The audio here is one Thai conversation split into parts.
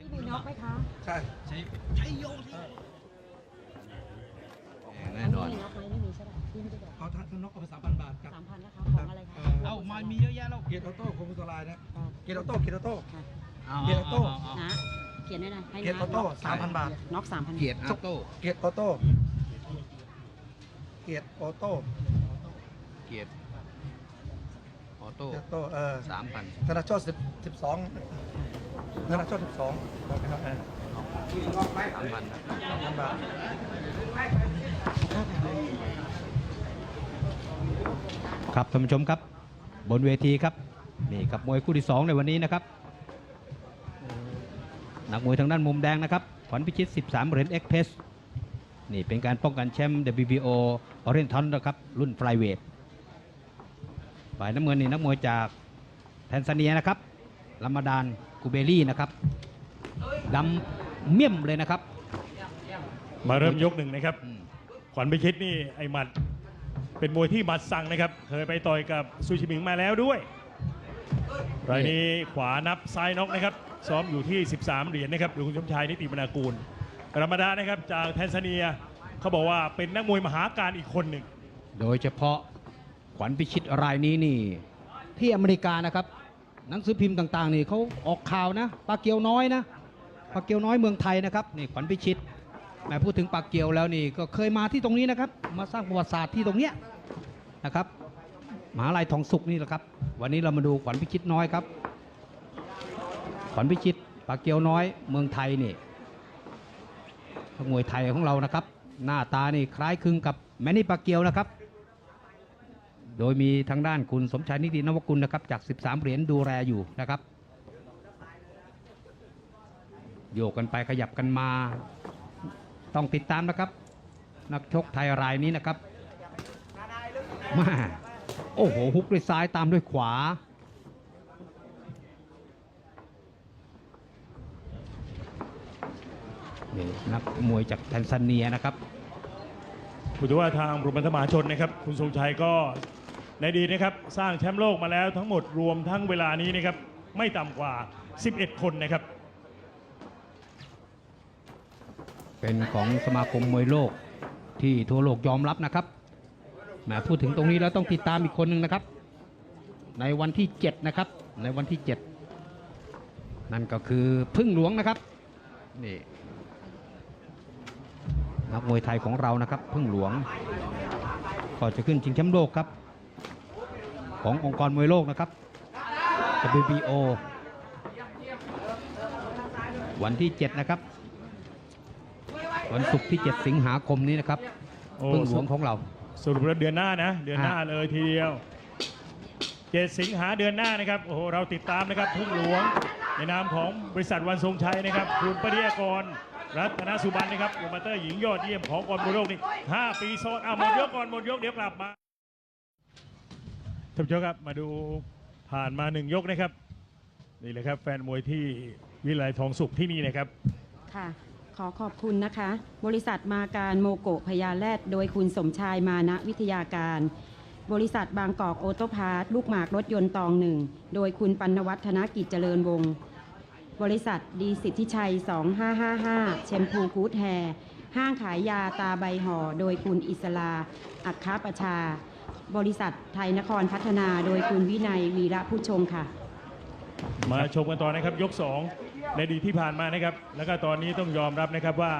พี่มีน็อกไหมคะใช่ใช้ใช้โยใช้แน่นอนมีน็อกไหมไม่มีใช่ป่ะพี่ไม่ได้บอกเอาท่านท่านนกเอาไปสามพันบาทกับสามพันนะคะของอะไรคะเอามามีเยอะแยะแล้วเกียร์ออโต้คอมพิวเตอร์ไลน์นะอ่าเกียร์ออโต้เกียร์ออโต้ค่ะเอาเกียร์ออโต้าเอานะเขียนได้นะให้นะเกียร์ออโต้สามพันบาทน็อกสามพันเกียรติออโต้เกียร์ออโต้เกียร์ออโต้เกียรติออโต้เกียร์ออโต้เออสามพันธนาโชตสิบสิบสอง ธนาโชตสิบสองนะครับสามพันนะสามพันบาทครับท่านผู้ชมครับ บนเวทีครับนี่ครับมวยคู่ที่สองในวันนี้นะครับนักมวยทางด้านมุมแดงนะครับขวัญพิชิต 13เหรียญเอ็กเพสนี่เป็นการป้องกันแชมป์ WBO ออเรนทันนะครับรุ่นไฟเวทฝ่ายน้ำเงินนี่นักมวยจากแทนซาเนียนะครับลามาดาน กูเบรี่นะครับดำเมี่ยมเลยนะครับ มาเริ่มยกหนึ่งนะครับอืมขวัญไปคิดนี่ไอ้หมัด เป็นมวยที่หมัดสั่งนะครับ เคยไปต่อยกับซูชิมิงมาแล้วด้วยรายนี้ขวานับซ้ายน็อกนะครับ ซ้อมอยู่ที่ 13 เหรียญนะครับดูคุณชมชายนิติมนากูลรามดานะครับจากแทนซาเนียเขาบอกว่าเป็นนักมวยมหาการอีกคนหนึ่ง โดยเฉพาะขวัญพิชิตรายนี้นี่ที่อเมริกานะครับ หนังสือพิมพ์ต่างๆนี่เขาออกข่าวนะปลาเกียวน้อยนะปลาเกียวน้อยเมืองไทยนะครับนี่ขวัญพิชิตแหม่พูดถึงปลาเกียวแล้วนี่ก็เคยมาที่ตรงนี้นะครับ มาสร้างประวัติศาสตร์ที่ตรงเนี้ยนะครับมหาลัยทองสุขนี่แหละครับ วันนี้เรามาดูขวัญพิชิตน้อยครับ ขวัญพิชิตปลาเกียวน้อยเมืองไทยนี่มวยไทยของเรานะครับ หน้าตานี่คล้ายคลึงกับแมนนี่ปลาเกียวนะครับ โดยมีทางด้านคุณสมชายนิตินวกุลนะครับจาก 13 เหรียญดูแลอยู่นะครับ โยกกันไปขยับกันมา ต้องติดตามนะครับ นักชกไทยรายนี้นะครับมาโอ้โหฮุกด้วยซ้ายตามด้วยขวานี่นักมวยจากแทนซาเนียนะครับถือว่าทางกลุ่มพันธมหาชนนะครับ คุณทรงชัยก็ ในดีนะครับสร้างแชมป์โลกมาแล้วทั้งหมดรวมทั้งเวลานี้นะครับไม่ต่ำกว่า 11 คนนะครับ เป็นของสมาคมมวยโลกที่ทั่วโลกยอมรับนะครับแหมพูดถึงตรงนี้แล้วต้องติดตามอีกคนหนึ่งนะครับ ในวันที่ 7 นะครับ ในวันที่ 7 นั่นก็คือพึ่งหลวงนะครับนี่นักมวยไทยของเรานะครับ พึ่งหลวงก็จะขึ้นชิงแชมป์โลกครับ ขององค์กรมวยโลกนะครับ WBO วันที่ 7 นะครับ วันศุกร์ที่ 7 สิงหาคมนี้นะครับโอ้พึ่งหลวงของเราสรุปแล้วเดือนหน้านะ เดือนหน้าอะเลยทีเดียวเจ็ดสิงหาเดือนหน้านะครับโอ้โหเราติดตามนะครับพึ่งหลวงในนามของบริษัทวันทรงชัยนะครับ คุณปริยากรรัตนสุบันนะครับโปรโมเตอร์หญิงยอดเยี่ยมของกรมวยโลกนี่5ปีซ้อนอะหมดยกก่อนหมดยกเดี๋ยวกลับมาท่านผู้ชมครับมาดูผ่านมาหนึ่งยกนะครับนี่เลยครับแฟนมวยที่วิไลทองสุขที่นี่นะครับค่ะ ขอขอบคุณนะคะ บริษัทมาการโมโกะพยาแรดโดยคุณสมชายมานะวิทยาการ บริษัทบางกอกโอโตพาร์ทลูกหมากรถยนต์ตองหนึ่งโดยคุณปัณวัฒนกิจเจริญวงศ์บริษัทดีสิทธิชัย 2555 เชมพูกูดแฮร์ห้างขายยาตาใบห่อ โดยคุณอิสลา อัคคประชา บริษัทไทยนครพัฒนาโดยคุณวินัยวีระผู้ชงค่ะ มาชมกันต่อนะครับยก 2 ในดีที่ผ่านมานะครับ แล้วก็ตอนนี้ต้องยอมรับนะครับว่า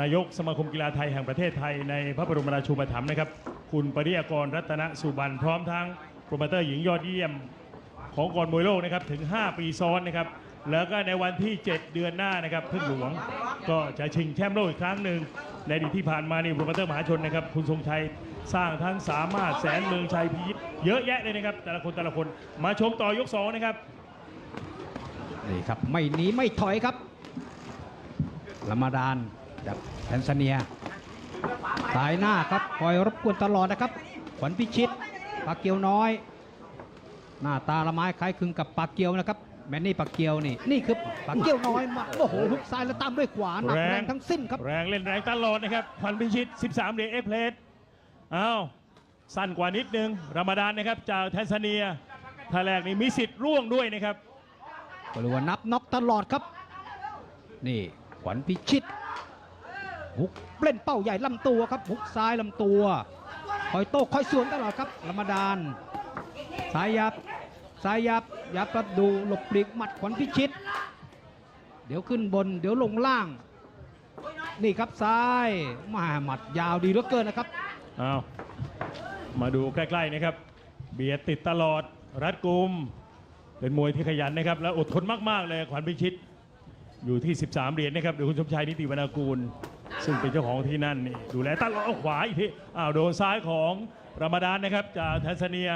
นายกสมาคมกีฬาไทยแห่งประเทศไทยในพระบรมราชูปถัมภ์นะครับ คุณปริยากรรัตนสุบันพร้อมทั้งโปรโมเตอร์หญิงยอดเยี่ยมของกรมวยโลกนะครับถึง 5 ปีซ้อนนะครับแล้วก็ในวันที่ 7 เดือนหน้านะครับพึ่งหลวงก็จะชิงแชมป์โลกอีกครั้งหนึ่งในอดีตที่ผ่านมานี่โปรโมเตอร์มหาชนนะครับคุณทรงชัย สร้างทั้งสามารถแสนเมืองชัยพีทเยอะแยะเลยนะครับ แต่ละคนแต่ละคนมาชมต่อยกสองนะครับนี่ครับไม่หนีไม่ถอยครับลามาดานจากแทนซาเนียสายหน้าครับคอยรบกวนตลอดนะครับ ขวัญพิชิตปากเกียวน้อย หน้าตาละไม้คล้ายคลึงกับปากเกียวนะครับแมนนี่ปากเกียวนี่นี่คือปากเกียวน้อยมาโอ้โหหุกซ้ายแล้วตามด้วยขวาหนักแรงทั้งสิ้นครับ แรงเล่นแรงตลอดนะครับขวัญพิชิต 13 เหรียญเอ็กเพลส อ้าวสั้นกว่านิดนึงรามดานนะครับจากแทนซาเนียถ้าแรกนี่มีสิทธิ์ร่วงด้วยนะครับก็เรียกว่านับน็อกตลอดครับ นี่ขวัญพิชิตหุกเล่นเป้าใหญ่ลำตัวครับหุกซ้ายลำตัว คอยโต้คอยสวนตลอดครับรมดานสายยับสายยับยับก็ดูหลบปลีกหมัดขวัญพิชิต เดี๋ยวขึ้นบน เดี๋ยวลงล่าง นี่ครับซ้ายมาหมัดยาวดีเหลือเกินนะครับ เอามาดูใกล้ๆนะครับ เบียดติดตลอดรัดกุม เป็นมวยที่ขยันนะครับ แล้วอดทนมากๆเลยขวัญพิชิต อยู่ที่ 13 เหรียญนะครับเดี๋ยคุณสมชายนิติวรรณกูล ซึ่งเป็นเจ้าของที่นั่นนี่ดูแลตลอดเอาขวาอีกทีอ้าวโดนซ้ายของรามดานนะครับจากแทนซาเนีย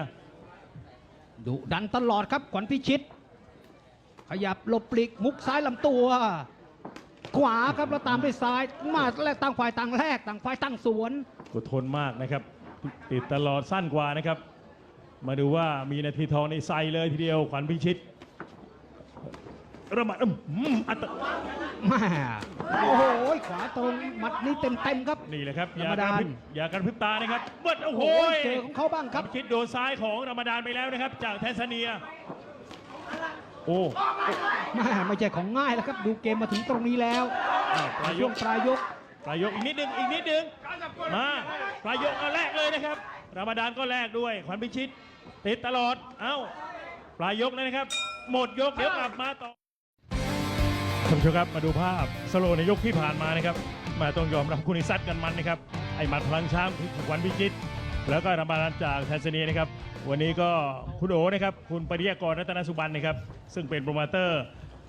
ดุดันตลอดครับขวัญพิชิต ขยับหลบปลีกมุกซ้ายลำตัว ขวาครับแล้วตามด้วยซ้ายมาแลกต่างฝ่ายต่างแลกต่างฝ่ายต่างสวนอดทนมากนะครับ ติดตลอดสั้นกว่านะครับ มาดูว่ามีนาทีทองในไซเลยทีเดียวขวัญพิชิตระมัดอื้อหืออัตแม่โอ้โหขวาตรงหมัดนี้เต็มเต็มๆครับนี่แหละครับอย่าธรรมกดาระพริบอย่ากระพริบตานะครับเบิดโอ้โหโอ้ยเจอของเขาบ้างครับขวัญพิชิตโดนซ้ายของรามดานไปแล้วนะครับ จากแทนซาเนีย โอ้แม่ไม่ใช่ของง่ายแล้วครับ ดูเกมมาถึงตรงนี้แล้วอ้าวปลายช่วกงปลายยกปลายยกอีกนิดนึงอีกนิดนึงมาปลายยกก็แลกเลยนะครับรามดานก็แลกด้วยขวัญพิชิต ติดตลอดเอ้าปลายยกเลยนะครับ หมดยกเดี๋ยวกลับมาต่อท่านผู้ชมครับมาดูภาพสโลว์ในยกที่ผ่านมานะครับมาต้องยอมรับคุณนิซัดกันมันนะครับไอ้หมัดพลังช้างคือขวัญพิชิต แล้วก็รามานจากแทนซาเนียนะครับ วันนี้ก็คุณโอนะครับ คุณปริยากรรัตนสุบันนะครับ ซึ่งเป็นโปรโมเตอร์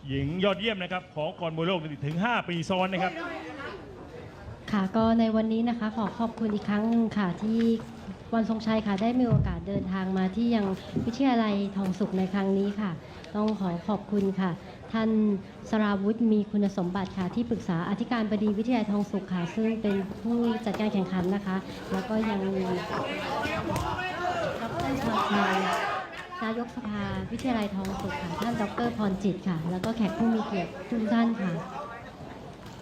หญิงยอดเยี่ยมนะครับของกรมวยโลกถึง 5 ปีซ้อนนะครับ ค่ะก็ในวันนี้นะคะขอขอบคุณอีกครั้งหนึ่งค่ะที่วันทรงชัยค่ะได้มีโอกาสเดินทางมาที่ยังวิทยาลัยทองสุขในครั้งนี้ค่ะ ต้องขอขอบคุณค่ะ ท่านสราวุธมีคุณสมบัติค่ะที่ปรึกษาอธิการบดีวิทยาลัยทองสุขค่ะซึ่งเป็นผู้จัดการแข่งขันนะคะ แล้วก็ยังมีดรชาชายนายกสภาวิทยาลัยทองสุขค่ะท่านดรพรจิตค่ะ แล้วก็แขกผู้มีเกียรติทุกท่านค่ะ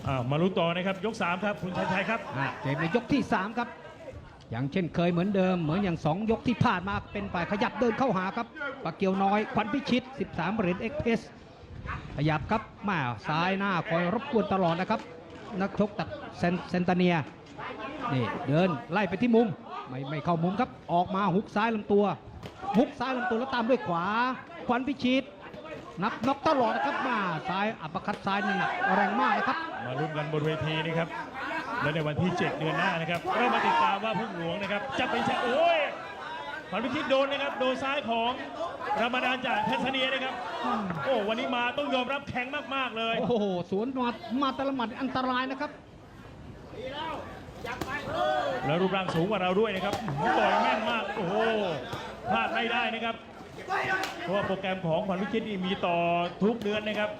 อ่ามาลุ้นต่อนะครับ ยก 3 ครับ คุณชัยชัยครับ อะเกมในยกที่ 3 ครับ อย่างเช่นเคยเหมือนเดิม เหมือนอย่าง 2 ยกที่ผ่านมาเป็นฝ่ายขยับเดินเข้าหาครับปากเกียวน้อยขวัญพิชิต 13 เหรียญเอ็กเพส ขยับครับมาซ้ายหน้าคอยรบกวนตลอดนะครับ นักชกตัดเซนเซนตเนียนี่เดินไล่ไปที่มุม ไม่ไม่เข้ามุมครับ ออกมาหุกซ้ายลำตัวหุกซ้ายลำตัวแล้วตามด้วยขวาขวัญพิชิตนับน็อกตลอดนะครับมาซ้ายอัปร์คัดซ้ายนี่หนักแรงมากนะครับ มาลุ้นกันบนเวทีนะครับและในวันที่ 7 เดือนหน้านะครับเรามาติดตามว่าพึ่งหลวงนะครับจะเป็นแชมป์โอ้ยขวัญพิชิตโดนนะครับโดนซ้ายของ รามาดานจากแทนซาเนียนะครับ โอ้วันนี้มาต้องยอมรับแข็งมากๆเลย โอ้โหสวนมามาแตละหมัดอันตรายนะครับแล้วรูปร่างสูงกว่าเราด้วยนะครับต่อยแม่นมาก โอ้โหพลาดไม่ได้นะครับ เพราะว่าโปรแกรมของขวัญวิชิตนี่มีต่อทุกเดือนนะครับ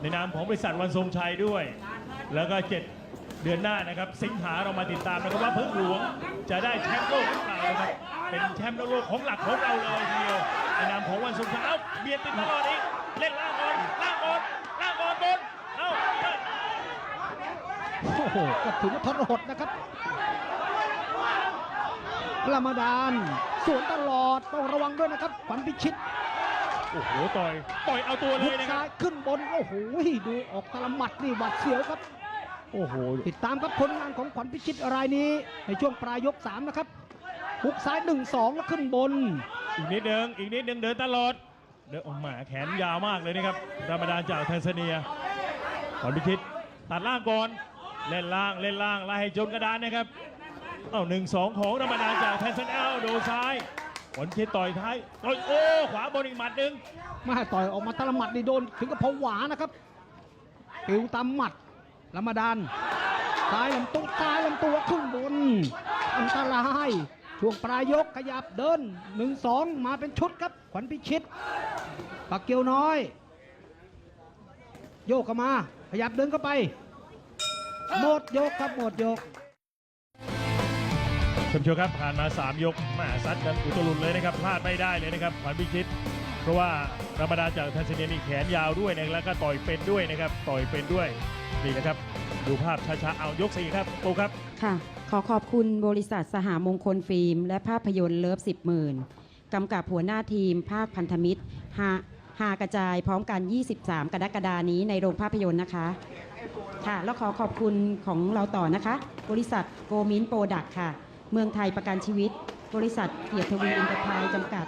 ในนามของบริษัทวันทรงชัยด้วย แล้วก็7เดือนหน้านะครับ สิงหาเรามาติดตามนะครับว่าพึ่งหลวงจะได้แชมป์โลกหรือเปล่านะครับ เป็นแชมป์โลกของหลักของเราเลยทีเดียวในนามของวันทรงชัยเอ้าเบียดติดตลอดอีกเล่นล่างก่อนล่างก่อนล่างก่อนบนเอ้าโอ้โหก็ถือว่าทรหดนะครับรามาดานสวนตลอดต้องระวังด้วยนะครับขวัญพิชิตโอ้โหต่อยต่อยเอาตัวเลหุยกนะคซ้ารับยขึ้นบนโอ้โหดูออกตละหมัดนี่หวัดเสียวครับ โอ้โหติดตามครับผลงานของขวัญพิชิตรายนี้ในช่วงปลายยก3นะครับหุกซ้าย 1-2 แล้วขึ้นบน อีกนิดนึงอีกนิดนึงเดินตลอดเดินออกมาแขนยาวมากเลยนะครับรามดานจากแทนซาเนียขอนพิชิตตัดล่างก่อนเล่นล่างเล่นล่างไล่ให้จนกระดานนะครับเอ้าหนึ่งสองของรามดานจากแทนซาเนียดนซ้ายขอนพิชิตต่อยท้ายต่อยโอ้ขวาบนอีกหมัดหนึ่งมาต่อยออกมาตละหมัดนี่โดนถึงกับผวานะครับปิวตามหมัดรามดานซ้ายลำตัวซ้ายลำตัวขึ้นบนอันตราย ช่วงปลายยกขยับเดิน1-2มาเป็นชุดครับ ขวัญพิชิตปักเกียวน้อย โยกเข้ามา ขยับเดินเข้าไป หมดยกครับหมดยกท่านผู้ชมครับผ่านมา 3 ยกมาซัดกันอุตลุดเลยนะครับพลาดไม่ได้เลยนะครับขวัญพิชิต เพราะว่าธรามดาจากแทนซาเนียนี่แขนยาวด้วยนะแล้วก็ต่อยเป็นด้วยนะครับต่อยเป็นด้วยนี่นะครับ ดูภาพช้าๆ เอายกสี่ครับโตครับ ค่ะ ขอขอบคุณบริษัทสหมงคลฟิล์ม และภาพยนตร์เลิฟสิบหมื่นกำกับหัวหน้าทีม ภาคพันธมิตรฮาหากระจายพร้อมกัน 23 กรกฎานี้ในโรงภาพยนตร์นะคะ ค่ะ แล้วขอขอบคุณของเราต่อนะคะ บริษัทโกมินโปรดักค่ะ เมืองไทยประกันชีวิต บริษัทเกียรติวีอินเตอร์ไพรส์จำกัด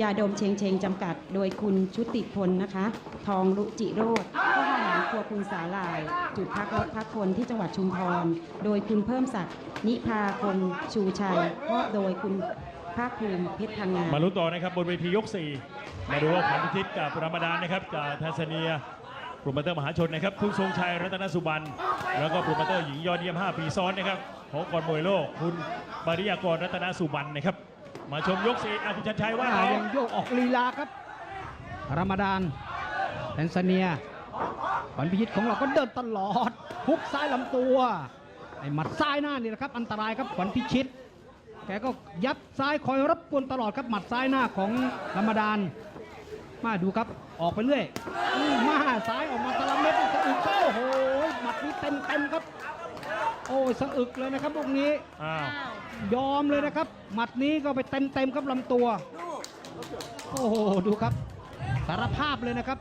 ยาดมเชงเชงจำกัด โดยคุณชุติพลนะคะ ทองรุจิโรธ ครัวคุณสาลาย จุดพักรถพักคนที่จังหวัดชุมพร โดยคุณเพิ่มศักดิ์นิพาคงชูชัยมอบโดยคุณภาคภูมิเพชรพังงามาลุ้นต่อนะครับบนเวทียก 4 มาดูว่าขวัญพิชิตกับรามดานนะครับจากแทนซาเนียโปรโมเตอร์มหาชนนะครับคุณทรงชัยรัตนสุบันแล้วก็โปรโมเตอร์หญิงยอดเยี่ยม 5 ปีซ้อนนะครับของกรมวยโลกคุณปริยากรรัตนสุบันนะครับ มาชมยก4อาคุณชันชัยว่าอ่าไงยังโยกออกลีลาครับรามดานแทนซาเนียข วัญพิชิตของเราก็เดินตลอดฮุกซ้ายลำตัวไอ้หมัดซ้ายหน้านี่นะครับ อันตรายครับขวัญพิชิตแกก็ยับซ้ายคอยรับกวนตลอดครับหมัดซ้ายหน้าของรามดาน มาดูครับออกไปเรื่อยอื้อมาซ้ายออกมาตะละเม็ดสะอึกโอ้โหหมัดนี้เต็มเต็มๆครับ โอ้ยสะอึกเลยนะครับพวกนี้อ้าวยอมเลยนะครับหมัดนี้ก็ไปเต็มเต็มๆครับลำตัว โอ้โหดูครับ สารภาพเลยนะครับ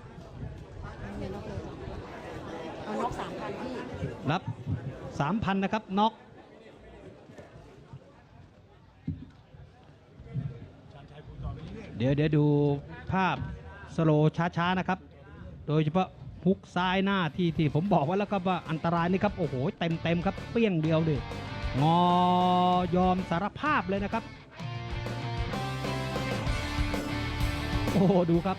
เอกสามพันพี่รับ3,000นะครับน็อกเดี๋ยวเดี๋ยวดูภาพสโลช้าๆนะครับ โดยเฉพาะฮุกซ้ายหน้าที่ที่ผมบอกไว้แล้วครับว่าอันตรายนี่ครับ โอ้โหเต็มเต็มครับเปี้ยงเดียวเลยงอยอมสารภาพเลยนะครับ โอ้โหดูครับ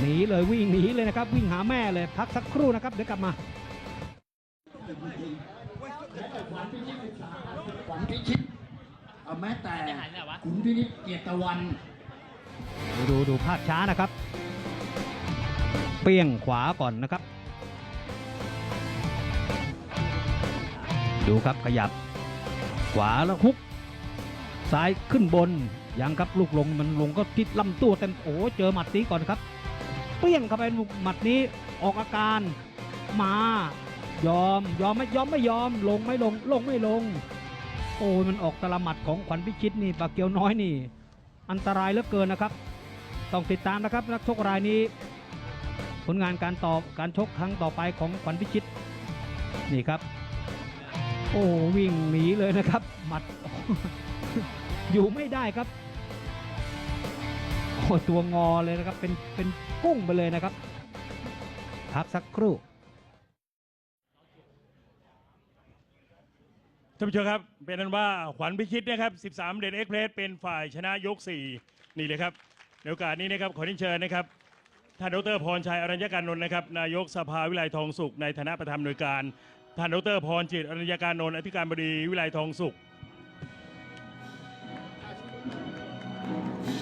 หนีเลยวิ่งหนีเลยนะครับ วิ่งหาแม่เลยพักสักครู่นะครับเดี๋ยวกลับมาขวัญพิชิตเอาแม้แต่ขุนพินิจเกียรติตะวันดูดูดูภาพช้านะครับ เปี้ยงขวาก่อนนะครับ ดูครับขยับ ขวาแล้วฮุก ซ้ายขึ้นบนยังครับลูกลงมันลงก็ทิศลำตัวเต็มโอ้โหเจอหมัดนี้ก่อนครับ เปี้ยงเข้าไปหมัดนี้ออกอาการมา ยอมยอมไม่ยอมไม่ยอม ลงไม่ลง ลงไม่ลง โอ้ยมันออกตะลหมัดของขวัญพิชิตนี่ปากเกียวน้อยนี่ อันตรายเหลือเกินนะครับ ต้องติดตามนะครับนักชกรายนี้ ผลงานการตอบการชกครั้งต่อไปของขวัญพิชิต นี่ครับ โอ้วิ่งหนีเลยนะครับ หมัดอยู่ไม่ได้ครับ ตัวงอเลยนะครับ เป็นเป็นกุ้งไปเลยนะครับ พักสักครู่ท่านผู้ชมครับ เป็นนั้นว่าขวัญพิชิตนะครับ 13 เดนเอ็กเพรสเป็นฝ่ายชนะยก 4 นี่เลยครับ ในโอกาสนี้นะครับขอเรียนเชิญนะครับ ท่านดรพรชัยอรัญญการนนท์นะครับ นายกสภาวิไลทองสุขในฐานะประธานหน่วยการ ท่านดรพรจิตอรัญญการนนท์อธิการบดีวิไลทองสุข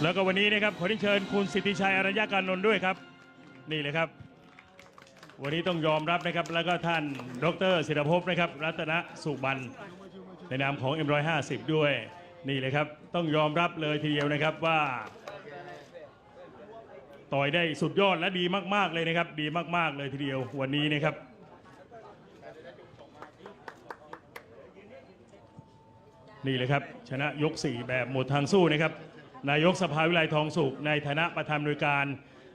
แล้วก็วันนี้นะครับขอเรียนเชิญคุณสิทธิชัยอรัญญการนนท์ด้วยครับ นี่เลยครับ วันนี้ต้องยอมรับนะครับ แล้วก็ท่านดรศิรภพนะครับ รัตนสุบันในนามของ M150 ด้วย นี่เลยครับ ต้องยอมรับเลยทีเดียวนะครับว่าต่อยได้สุดยอดและดีมากๆเลยนะครับ ดีมากๆเลยทีเดียววันนี้นะครับนี่เลยครับ ชนะยก 4 แบบหมดทางสู้นะครับ นายกสภาวิไลทองสุข ในฐานะประธานโดยการ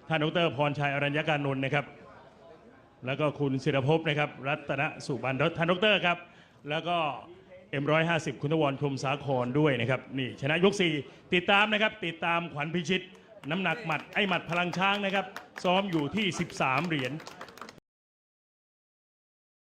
ท่านดรพรชัยอรัญญการนนท์นะครับ แล้วก็คุณศิรภพนะครับ รัตนสุบันท่านดรครับ แล้วก็ M150 คุณทวรชมสาครด้วยนะครับนี่ชนะยก4ติดตามนะครับ ติดตามขวัญพิชิต น้ำหนักหมัดไอหมัดพลังช้างนะครับ ซ้อมอยู่ที่ 13 เหรียญ